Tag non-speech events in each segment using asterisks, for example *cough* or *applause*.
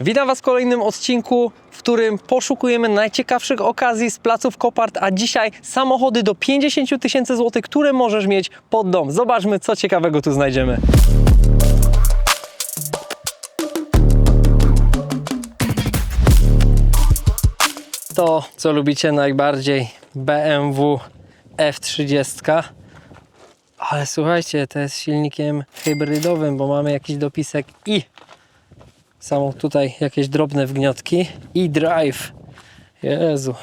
Witam Was w kolejnym odcinku, w którym poszukujemy najciekawszych okazji z placów Kopart, a dzisiaj samochody do 50 000 tysięcy złotych, które możesz mieć pod dom. Zobaczmy, co ciekawego tu znajdziemy. To, co lubicie najbardziej, BMW F30. Ale słuchajcie, to jest silnikiem hybrydowym, bo mamy jakiś dopisek i są tutaj jakieś drobne wgniotki i drive. Jezu.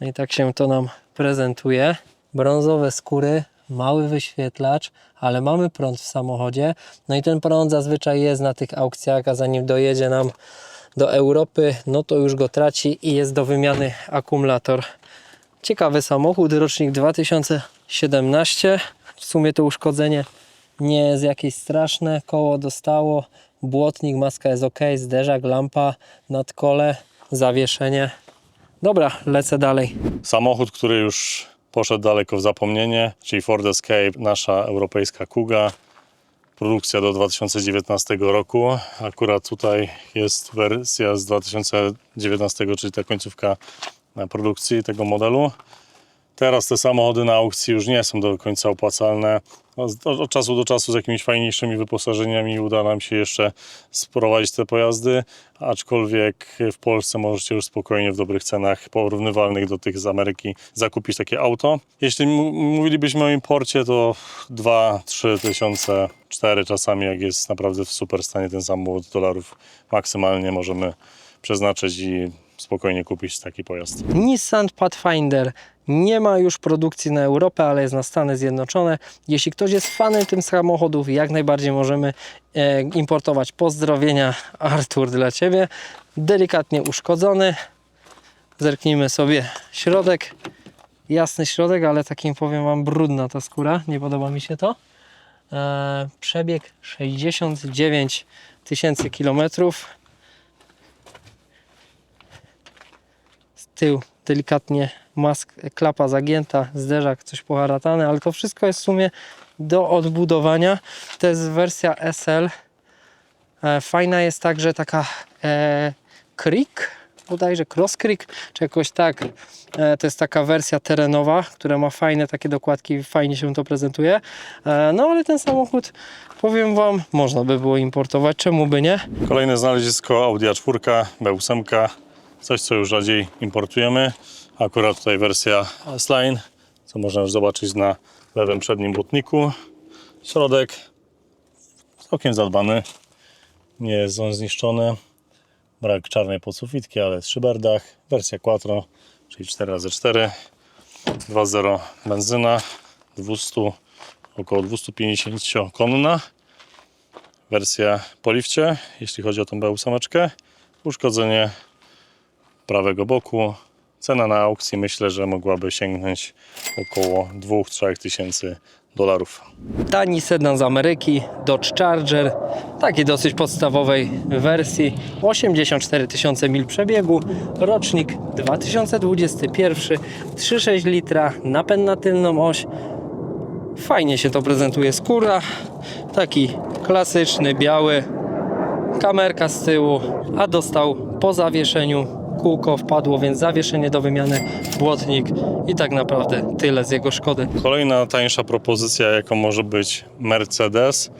I tak się to nam prezentuje. Brązowe skóry, mały wyświetlacz, ale mamy prąd w samochodzie. No i ten prąd zazwyczaj jest na tych aukcjach, a zanim dojedzie nam do Europy, no to już go traci i jest do wymiany akumulator. Ciekawy samochód, rocznik 2017. W sumie to uszkodzenie nie jest jakieś straszne. Koło dostało, błotnik, maska jest ok, zderzak, lampa, nadkole, zawieszenie. Dobra, lecę dalej. Samochód, który już poszedł daleko w zapomnienie, czyli Ford Escape, nasza europejska Kuga. Produkcja do 2019 roku. Akurat tutaj jest wersja z 2019, czyli ta końcówka produkcji tego modelu. Teraz te samochody na aukcji już nie są do końca opłacalne. Od, od czasu do czasu z jakimiś fajniejszymi wyposażeniami uda nam się jeszcze sprowadzić te pojazdy, aczkolwiek w Polsce możecie już spokojnie w dobrych cenach, porównywalnych do tych z Ameryki, zakupić takie auto. Jeśli mówilibyśmy o imporcie, to 2-3 tysiące, 4 czasami, jak jest naprawdę w super stanie ten samochód, dolarów maksymalnie możemy przeznaczyć i spokojnie kupić taki pojazd. Nissan Pathfinder nie ma już produkcji na Europę, ale jest na Stany Zjednoczone. Jeśli ktoś jest fanem tym samochodów, jak najbardziej możemy e, importować. Pozdrowienia Artur dla Ciebie. Delikatnie uszkodzony. Zerknijmy sobie środek. Jasny środek, ale takim powiem Wam brudna ta skóra. Nie podoba mi się to. E, przebieg 69 tysięcy kilometrów. z tyłu delikatnie mask, klapa zagięta, zderzak coś poharatane, ale to wszystko jest w sumie do odbudowania. To jest wersja SL. E, Fajna jest także taka e, Creek, bodajże Cross Creek, czy jakoś tak. E, to jest taka wersja terenowa, która ma fajne takie dokładki, fajnie się to prezentuje. E, no ale ten samochód, powiem Wam, można by było importować, czemu by nie? Kolejne znalezisko Audi A4, B8, coś co już rzadziej importujemy. Akurat tutaj wersja S-Line, co można już zobaczyć na lewym przednim błotniku. Środek całkiem zadbany, nie jest on zniszczony. Brak czarnej podsufitki, ale jest szyberdach. Wersja Quattro, czyli 4x4, 2.0 benzyna, 200, około 250 konna wersja po lifcie, jeśli chodzi o tą B8. Uszkodzenie prawego boku. Cena na aukcji myślę, że mogłaby sięgnąć około 2-3 tysięcy dolarów. Tani sedan z Ameryki, Dodge Charger, takiej dosyć podstawowej wersji, 84 tysiące mil przebiegu, rocznik 2021, 3,6 litra, napęd na tylną oś. Fajnie się to prezentuje skóra, taki klasyczny, biały, kamerka z tyłu, a dostał po zawieszeniu kółko wpadło, więc zawieszenie do wymiany, błotnik i tak naprawdę tyle z jego szkody. Kolejna tańsza propozycja, jaką może być Mercedes.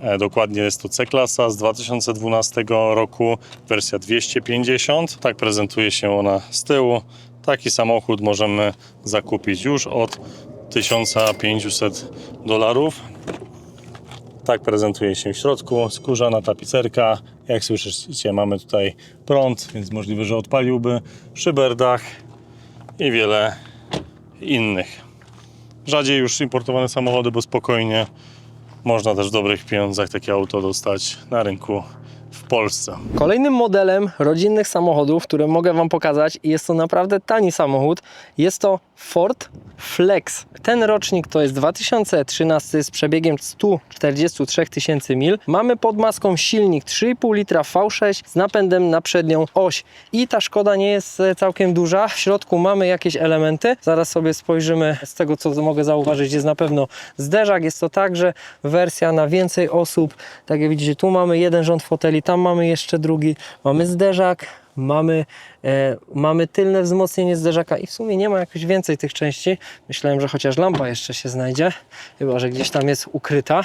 E, Dokładnie jest to C-klasa z 2012 roku, wersja 250. Tak prezentuje się ona z tyłu. Taki samochód możemy zakupić już od 1500 dolarów. Tak prezentuje się w środku. Skórzana tapicerka. Jak słyszycie, mamy tutaj prąd, więc możliwe, że odpaliłby szyberdach i wiele innych. Rzadziej już importowane samochody, bo spokojnie można też w dobrych pieniądzach takie auto dostać na rynku w Polsce. Kolejnym modelem rodzinnych samochodów, który mogę Wam pokazać, i jest to naprawdę tani samochód, jest to Ford Flex. Ten rocznik to jest 2013 z przebiegiem 143 tysięcy mil. Mamy pod maską silnik 3,5 litra V6 z napędem na przednią oś. I ta szkoda nie jest e, całkiem duża. W środku mamy jakieś elementy. Zaraz sobie spojrzymy z tego, co mogę zauważyć. Jest na pewno zderzak. Jest to także wersja na więcej osób. Tak jak widzicie, tu mamy jeden rząd foteli foteli, tam mamy jeszcze drugi, mamy zderzak, mamy, e, mamy tylne wzmocnienie zderzaka i w sumie nie ma jakoś więcej tych części. Myślałem, że chociaż lampa jeszcze się znajdzie, chyba że gdzieś tam jest ukryta.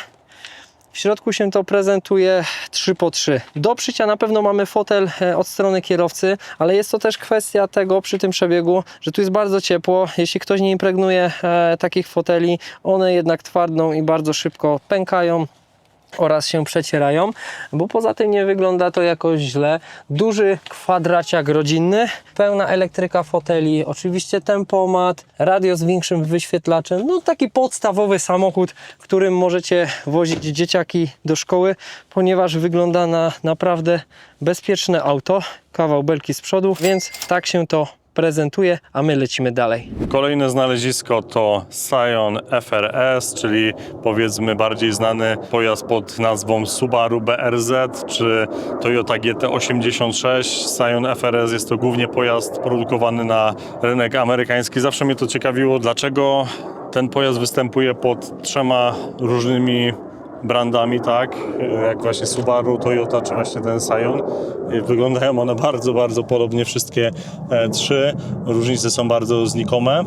W środku się to prezentuje 3 po 3 Do przycia na pewno mamy fotel e, od strony kierowcy, ale jest to też kwestia tego przy tym przebiegu, że tu jest bardzo ciepło. Jeśli ktoś nie impregnuje e, takich foteli, one jednak twardną i bardzo szybko pękają oraz się przecierają, bo poza tym nie wygląda to jakoś źle. Duży kwadraciak rodzinny, pełna elektryka foteli, oczywiście tempomat, radio z większym wyświetlaczem, no taki podstawowy samochód, którym możecie wozić dzieciaki do szkoły, ponieważ wygląda na naprawdę bezpieczne auto, kawał belki z przodu, więc tak się to prezentuje, a my lecimy dalej. Kolejne znalezisko to Scion FRS, czyli powiedzmy bardziej znany pojazd pod nazwą Subaru BRZ czy Toyota GT86. Scion FRS jest to głównie pojazd produkowany na rynek amerykański. Zawsze mnie to ciekawiło, dlaczego ten pojazd występuje pod trzema różnymi brandami, tak, jak właśnie Subaru, Toyota czy właśnie ten Scion. I Wyglądają one bardzo, bardzo podobnie wszystkie e, trzy. Różnice są bardzo znikome,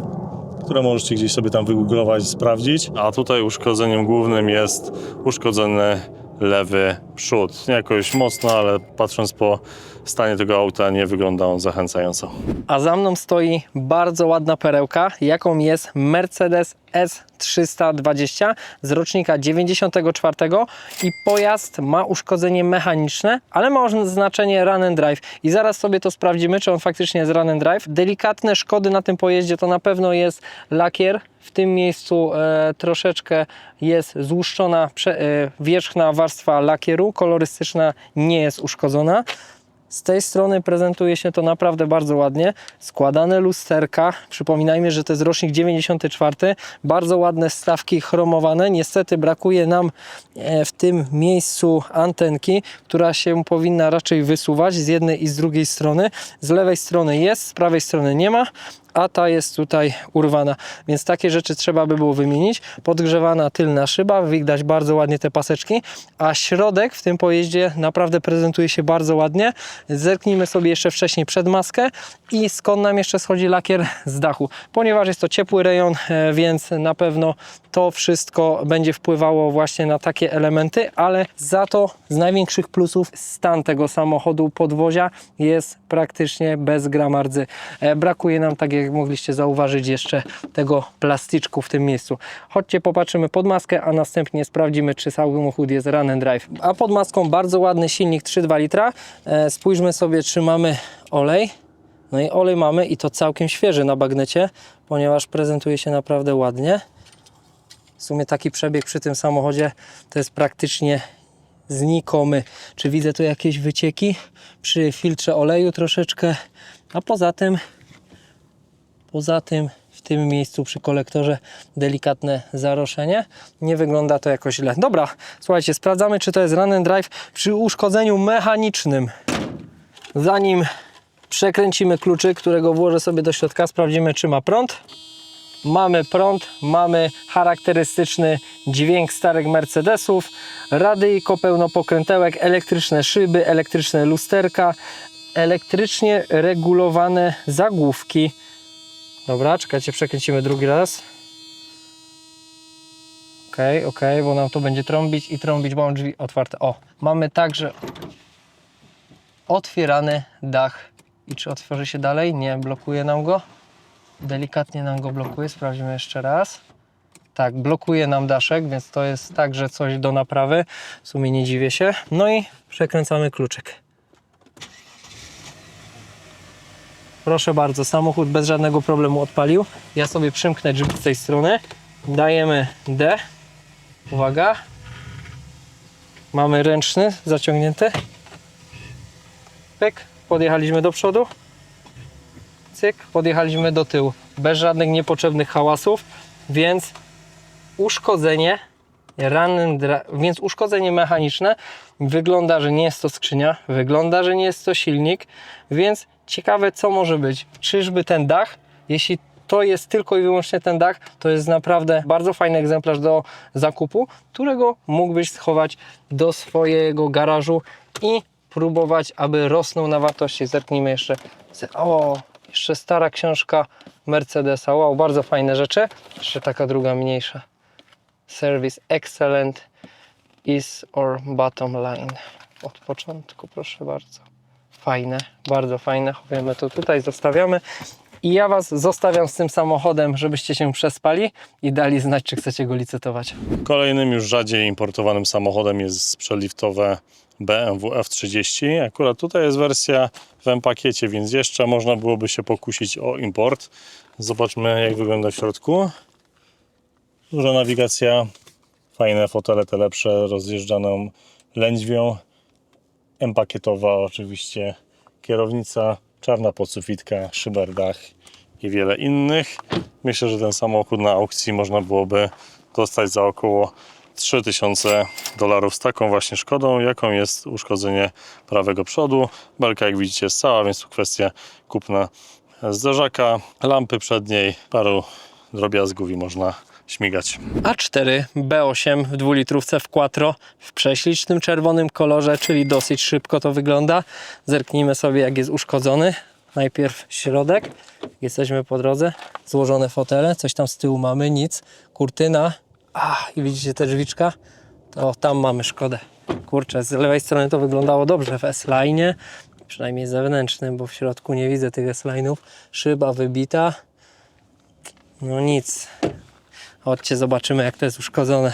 które możecie gdzieś sobie tam wygooglować, sprawdzić. A tutaj uszkodzeniem głównym jest uszkodzony lewy przód. Nie jakoś mocno, ale patrząc po stanie tego auta nie wygląda on zachęcająco. A za mną stoi bardzo ładna perełka, jaką jest Mercedes S320 z rocznika 94 i pojazd ma uszkodzenie mechaniczne, ale ma znaczenie run and drive i zaraz sobie to sprawdzimy, czy on faktycznie jest run and drive. Delikatne szkody na tym pojeździe to na pewno jest lakier, w tym miejscu e, troszeczkę jest złuszczona prze, e, wierzchna warstwa lakieru, kolorystyczna nie jest uszkodzona. Z tej strony prezentuje się to naprawdę bardzo ładnie. Składane lusterka. Przypominajmy, że to jest rocznik 94. Bardzo ładne stawki chromowane. Niestety brakuje nam e, w tym miejscu antenki, która się powinna raczej wysuwać z jednej i z drugiej strony. Z lewej strony jest, z prawej strony nie ma a ta jest tutaj urwana, więc takie rzeczy trzeba by było wymienić. Podgrzewana tylna szyba, widać bardzo ładnie te paseczki, a środek w tym pojeździe naprawdę prezentuje się bardzo ładnie. Zerknijmy sobie jeszcze wcześniej przed maskę i skąd nam jeszcze schodzi lakier z dachu. Ponieważ jest to ciepły rejon, e, więc na pewno to wszystko będzie wpływało właśnie na takie elementy, ale za to z największych plusów stan tego samochodu podwozia jest praktycznie bez gramardzy. E, Brakuje nam, tak jak mogliście zauważyć, jeszcze tego plastyczku w tym miejscu. Chodźcie, popatrzymy pod maskę, a następnie sprawdzimy, czy samochód jest run and drive. A pod maską bardzo ładny silnik 3.2 litra. E, Spójrzmy sobie, czy mamy olej. No i olej mamy i to całkiem świeży na bagnecie, ponieważ prezentuje się naprawdę ładnie. W sumie taki przebieg przy tym samochodzie to jest praktycznie znikomy. Czy widzę tu jakieś wycieki przy filtrze oleju troszeczkę, a poza tym poza tym w tym miejscu przy kolektorze delikatne zaroszenie. Nie wygląda to jakoś źle. Dobra, słuchajcie, sprawdzamy czy to jest run and drive przy uszkodzeniu mechanicznym. Zanim przekręcimy kluczyk, którego włożę sobie do środka, sprawdzimy czy ma prąd. Mamy prąd, mamy charakterystyczny dźwięk starych Mercedesów, radyjko pełnopokrętełek, elektryczne szyby, elektryczne lusterka, elektrycznie regulowane zagłówki. Dobra, czekajcie, przekręcimy drugi raz. Okej, okej, bo nam to będzie trąbić i trąbić, bo mam drzwi otwarte. O, mamy także otwierany dach. I czy otworzy się dalej? Nie, blokuje nam go. Delikatnie nam go blokuje. Sprawdzimy jeszcze raz. Tak, blokuje nam daszek, więc to jest także coś do naprawy. W sumie nie dziwię się. No i przekręcamy kluczyk. Proszę bardzo, samochód bez żadnego problemu odpalił. Ja sobie przymknę drzwi z tej strony. Dajemy D. Uwaga. Mamy ręczny zaciągnięty. Pyk. Podjechaliśmy do przodu. Cyk. Podjechaliśmy do tyłu. Bez żadnych niepotrzebnych hałasów. Więc uszkodzenie dri- więc uszkodzenie mechaniczne wygląda, że nie jest to skrzynia, wygląda, że nie jest to silnik, więc ciekawe co może być. Czyżby ten dach, jeśli to jest tylko i wyłącznie ten dach, to jest naprawdę bardzo fajny egzemplarz do zakupu, którego mógłbyś schować do swojego garażu i próbować, aby rosnął na wartości. Zerknijmy jeszcze. O, jeszcze stara książka Mercedesa. Wow, bardzo fajne rzeczy. Jeszcze taka druga mniejsza. Service excellent is or bottom line. Od początku, proszę bardzo. Fajne, bardzo fajne. Chowamy to tutaj, zostawiamy. I ja Was zostawiam z tym samochodem, żebyście się przespali i dali znać, czy chcecie go licytować. Kolejnym już rzadziej importowanym samochodem jest przeliftowe BMW F30. Akurat tutaj jest wersja w M-pakiecie, więc jeszcze można byłoby się pokusić o import. Zobaczmy jak wygląda w środku. Duża nawigacja, fajne fotele te lepsze, rozjeżdżaną lędźwią. M-pakietowa oczywiście kierownica, czarna podsufitka, szyberdach i wiele innych. Myślę, że ten samochód na aukcji można byłoby dostać za około 3000 dolarów z taką właśnie szkodą, jaką jest uszkodzenie prawego przodu. Belka jak widzicie jest cała, więc tu kwestia kupna zderzaka, lampy przedniej, paru drobiazgów i można śmigać. A4 B8 w dwulitrówce w Quattro w prześlicznym czerwonym kolorze, czyli dosyć szybko to wygląda. Zerknijmy sobie jak jest uszkodzony. Najpierw środek, jesteśmy po drodze, złożone fotele, coś tam z tyłu mamy, nic, kurtyna, a i widzicie te drzwiczka, to tam mamy szkodę. Kurczę, z lewej strony to wyglądało dobrze w S-Line, przynajmniej zewnętrznym, bo w środku nie widzę tych S-Line'ów. Szyba wybita, no nic, Chodźcie, zobaczymy jak to jest uszkodzone.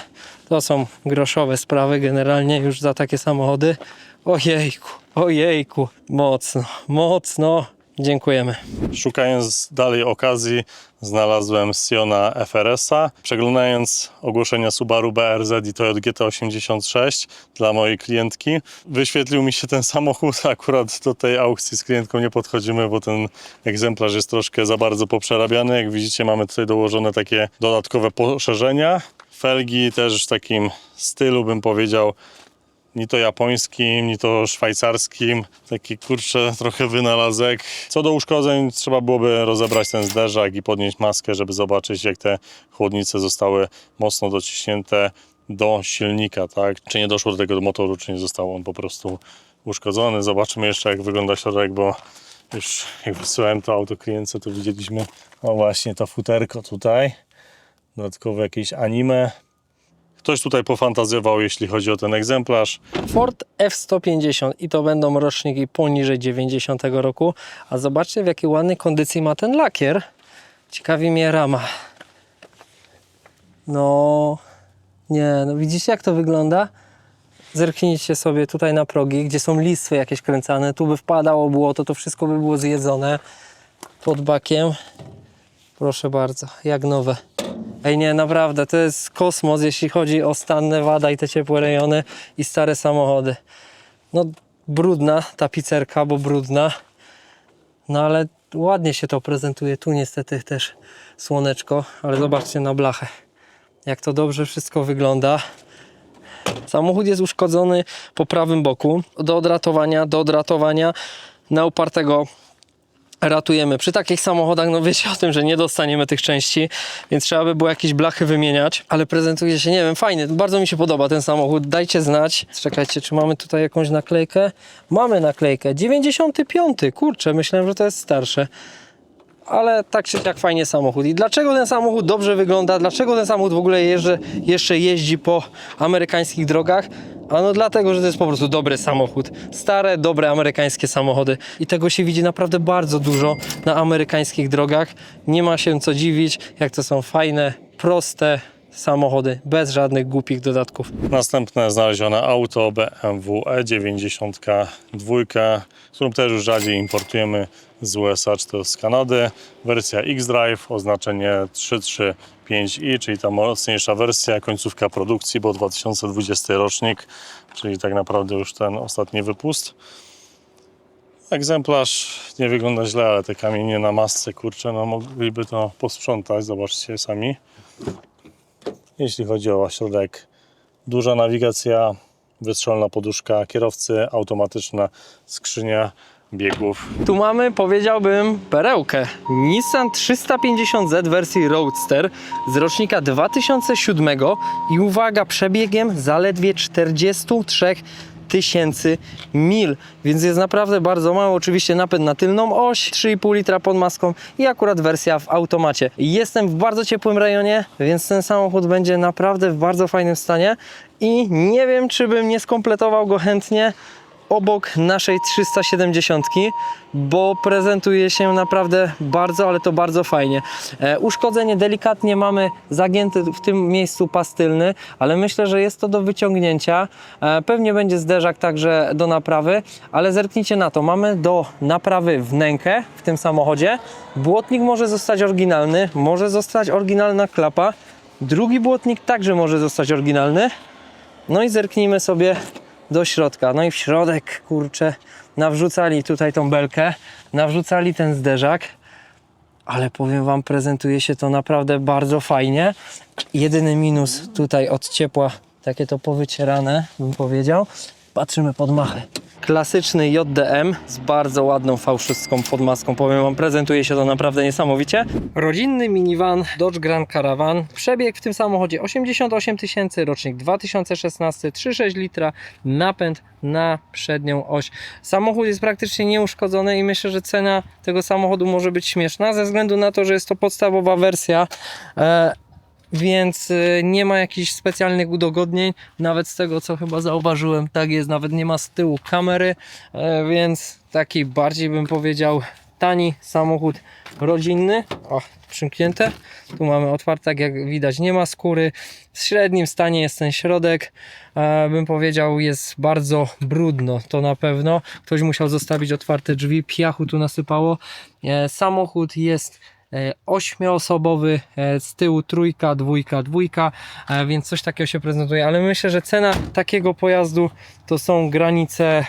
To są groszowe sprawy generalnie już za takie samochody. Ojejku, ojejku, mocno, mocno. Dziękujemy. Szukając dalej okazji, znalazłem Siona FRS-a. Przeglądając ogłoszenia Subaru BRZ i Toyota GT86 dla mojej klientki, wyświetlił mi się ten samochód. *laughs* Akurat do tej aukcji z klientką nie podchodzimy, bo ten egzemplarz jest troszkę za bardzo poprzerabiany. Jak widzicie, mamy tutaj dołożone takie dodatkowe poszerzenia. Felgi też w takim stylu, bym powiedział, ni to japońskim, ni to szwajcarskim. Taki kurczę trochę wynalazek. Co do uszkodzeń, trzeba byłoby rozebrać ten zderzak i podnieść maskę, żeby zobaczyć, jak te chłodnice zostały mocno dociśnięte do silnika, tak? Czy nie doszło do tego motoru, czy nie został on po prostu uszkodzony. Zobaczymy jeszcze, jak wygląda środek, bo już jak wysyłałem to auto klientce, to widzieliśmy, o właśnie to futerko tutaj. Dodatkowe jakieś anime. Ktoś tutaj pofantazjował, jeśli chodzi o ten egzemplarz. Ford F-150 i to będą roczniki poniżej 90 roku. A zobaczcie w jakiej ładnej kondycji ma ten lakier. Ciekawi mnie rama. No, nie, no widzicie jak to wygląda? Zerknijcie sobie tutaj na progi, gdzie są listwy jakieś kręcane. Tu by wpadało błoto, to wszystko by było zjedzone pod bakiem. Proszę bardzo, jak nowe. Ej nie, naprawdę, to jest kosmos, jeśli chodzi o stan Nevada i te ciepłe rejony i stare samochody. No brudna tapicerka, bo brudna. No ale ładnie się to prezentuje. Tu niestety też słoneczko, ale zobaczcie na blachę. Jak to dobrze wszystko wygląda. Samochód jest uszkodzony po prawym boku. Do odratowania, do odratowania na upartego ratujemy. Przy takich samochodach, no wiecie o tym, że nie dostaniemy tych części, więc trzeba by było jakieś blachy wymieniać, ale prezentuje się, nie wiem, fajny. Bardzo mi się podoba ten samochód. Dajcie znać. Czekajcie, czy mamy tutaj jakąś naklejkę? Mamy naklejkę. 95. Kurczę, myślałem, że to jest starsze. Ale tak czy jak fajnie samochód. I dlaczego ten samochód dobrze wygląda? Dlaczego ten samochód w ogóle jeszcze jeździ po amerykańskich drogach? Ano dlatego, że to jest po prostu dobry samochód. Stare, dobre amerykańskie samochody. I tego się widzi naprawdę bardzo dużo na amerykańskich drogach. Nie ma się co dziwić, jak to są fajne, proste samochody, bez żadnych głupich dodatków. Następne znalezione auto BMW E92, którą też już rzadziej importujemy z USA czy też z Kanady. Wersja X-Drive, oznaczenie 335i, czyli ta mocniejsza wersja, końcówka produkcji, bo 2020 rocznik, czyli tak naprawdę już ten ostatni wypust. Egzemplarz nie wygląda źle, ale te kamienie na masce, kurczę, no mogliby to posprzątać, zobaczcie sami. Jeśli chodzi o środek, duża nawigacja, wystrzelna poduszka kierowcy, automatyczna skrzynia biegów. Tu mamy, powiedziałbym, perełkę. Nissan 350Z wersji Roadster z rocznika 2007 i uwaga, przebiegiem zaledwie 43 tysięcy mil, więc jest naprawdę bardzo mało. Oczywiście napęd na tylną oś, 3,5 litra pod maską i akurat wersja w automacie. Jestem w bardzo ciepłym rejonie, więc ten samochód będzie naprawdę w bardzo fajnym stanie i nie wiem, czy bym nie skompletował go chętnie obok naszej 370, bo prezentuje się naprawdę bardzo, ale to bardzo fajnie. E, uszkodzenie delikatnie mamy zagięty w tym miejscu pastylny, ale myślę, że jest to do wyciągnięcia. E, pewnie będzie zderzak także do naprawy, ale zerknijcie na to. Mamy do naprawy wnękę w tym samochodzie. Błotnik może zostać oryginalny, może zostać oryginalna klapa. Drugi błotnik także może zostać oryginalny. No i zerknijmy sobie do środka. No i w środek, kurczę, nawrzucali tutaj tą belkę, nawrzucali ten zderzak, ale powiem Wam, prezentuje się to naprawdę bardzo fajnie. Jedyny minus tutaj od ciepła, takie to powycierane, bym powiedział. Patrzymy pod machę. Klasyczny JDM z bardzo ładną V6 pod maską. Powiem Wam, prezentuje się to naprawdę niesamowicie. Rodzinny minivan Dodge Grand Caravan. Przebieg w tym samochodzie 88 tysięcy, rocznik 2016, 3,6 litra, napęd na przednią oś. Samochód jest praktycznie nieuszkodzony i myślę, że cena tego samochodu może być śmieszna ze względu na to, że jest to podstawowa wersja. E, więc y, nie ma jakichś specjalnych udogodnień, nawet z tego co chyba zauważyłem, tak jest, nawet nie ma z tyłu kamery, e, więc taki bardziej bym powiedział tani samochód rodzinny. O, przymknięte. Tu mamy otwarte, tak jak widać, nie ma skóry. W średnim stanie jest ten środek. E, bym powiedział, jest bardzo brudno, to na pewno. Ktoś musiał zostawić otwarte drzwi, piachu tu nasypało. E, samochód jest ośmioosobowy, e, z tyłu trójka, dwójka, dwójka, e, więc coś takiego się prezentuje, ale myślę, że cena takiego pojazdu to są granice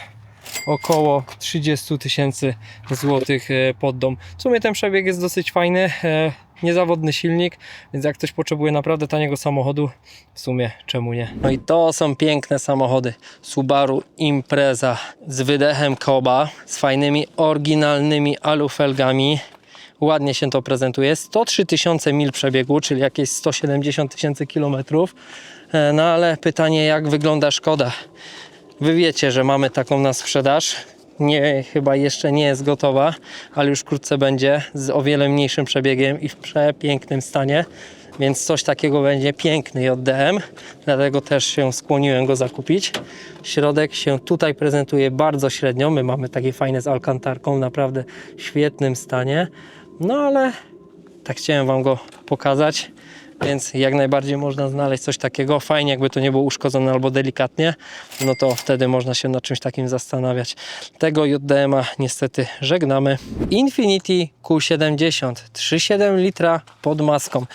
około 30 tysięcy złotych e, pod dom. W sumie ten przebieg jest dosyć fajny, e, niezawodny silnik, więc jak ktoś potrzebuje naprawdę taniego samochodu, w sumie czemu nie. No i to są piękne samochody. Subaru Impreza z wydechem Koba, z fajnymi, oryginalnymi alufelgami. Ładnie się to prezentuje. 103 tysiące mil przebiegu, czyli jakieś 170 tysięcy kilometrów. E, No ale pytanie, jak wygląda Szkoda? Wy wiecie, że mamy taką na sprzedaż. Nie, chyba jeszcze nie jest gotowa, ale już wkrótce będzie z o wiele mniejszym przebiegiem i w przepięknym stanie. Więc coś takiego będzie piękny JDM, dlatego też się skłoniłem go zakupić. Środek się tutaj prezentuje bardzo średnio. My mamy takie fajne z alkantarką, naprawdę w świetnym stanie. No ale tak chciałem Wam go pokazać, więc jak najbardziej można znaleźć coś takiego. Fajnie, jakby to nie było uszkodzone albo delikatnie, no to wtedy można się nad czymś takim zastanawiać. Tego JDM-a niestety żegnamy. Infiniti Q70 3,7 litra pod maską.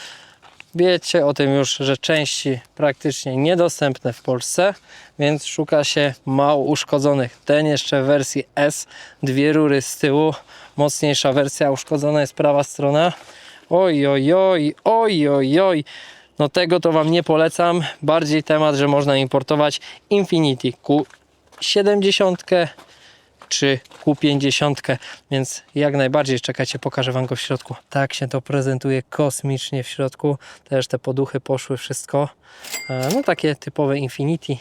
Wiecie o tym już, że części praktycznie niedostępne w Polsce, więc szuka się mało uszkodzonych. Ten jeszcze w wersji S, dwie rury z tyłu, mocniejsza wersja, uszkodzona jest prawa strona. Oj, oj, oj, oj, oj, oj. No tego to Wam nie polecam. Bardziej temat, że można importować Infiniti Q70 czy Q50, więc jak najbardziej czekajcie, pokażę Wam go w środku. Tak się to prezentuje kosmicznie w środku. Też te poduchy poszły, wszystko. E, No takie typowe Infiniti.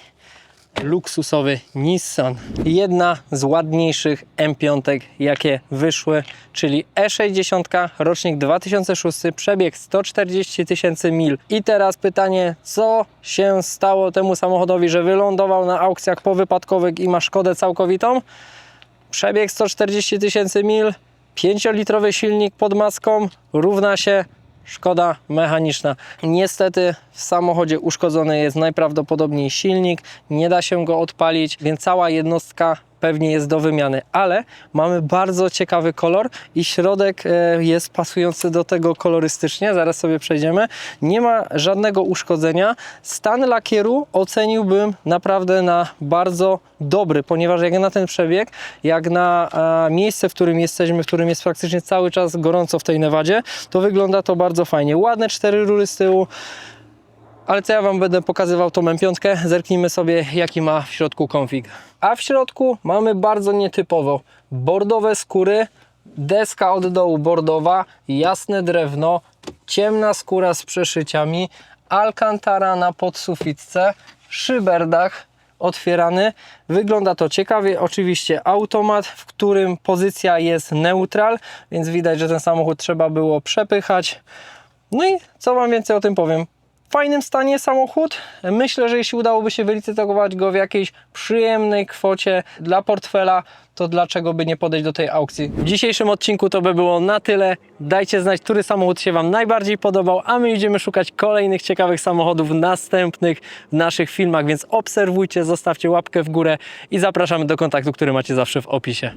Luksusowy Nissan. Jedna z ładniejszych M5, jakie wyszły, czyli E60, rocznik 2006, przebieg 140 tysięcy mil. I teraz pytanie, co się stało temu samochodowi, że wylądował na aukcjach powypadkowych i ma szkodę całkowitą? Przebieg 140 tysięcy mil, 5-litrowy silnik pod maską równa się szkoda mechaniczna. Niestety w samochodzie uszkodzony jest najprawdopodobniej silnik, nie da się go odpalić, więc cała jednostka pewnie jest do wymiany, ale mamy bardzo ciekawy kolor i środek e, jest pasujący do tego kolorystycznie, zaraz sobie przejdziemy. Nie ma żadnego uszkodzenia. Stan lakieru oceniłbym naprawdę na bardzo dobry, ponieważ jak na ten przebieg, jak na e, miejsce, w którym jesteśmy, w którym jest praktycznie cały czas gorąco w tej Nevadzie, to wygląda to bardzo fajnie. Ładne cztery rury z tyłu, ale co ja Wam będę pokazywał tą M5, zerknijmy sobie jaki ma w środku konfig. A w środku mamy bardzo nietypowo bordowe skóry, deska od dołu bordowa, jasne drewno, ciemna skóra z przeszyciami, alcantara na podsufitce, szyberdach, otwierany. Wygląda to ciekawie. Oczywiście automat, w którym pozycja jest neutral, więc widać, że ten samochód trzeba było przepychać. No i co Wam więcej o tym powiem? W fajnym stanie samochód. Myślę, że jeśli udałoby się wylicytować go w jakiejś przyjemnej kwocie dla portfela, to dlaczego by nie podejść do tej aukcji? W dzisiejszym odcinku to by było na tyle. Dajcie znać, który samochód się Wam najbardziej podobał, a my idziemy szukać kolejnych ciekawych samochodów następnych w naszych filmach, więc obserwujcie, zostawcie łapkę w górę i zapraszamy do kontaktu, który macie zawsze w opisie.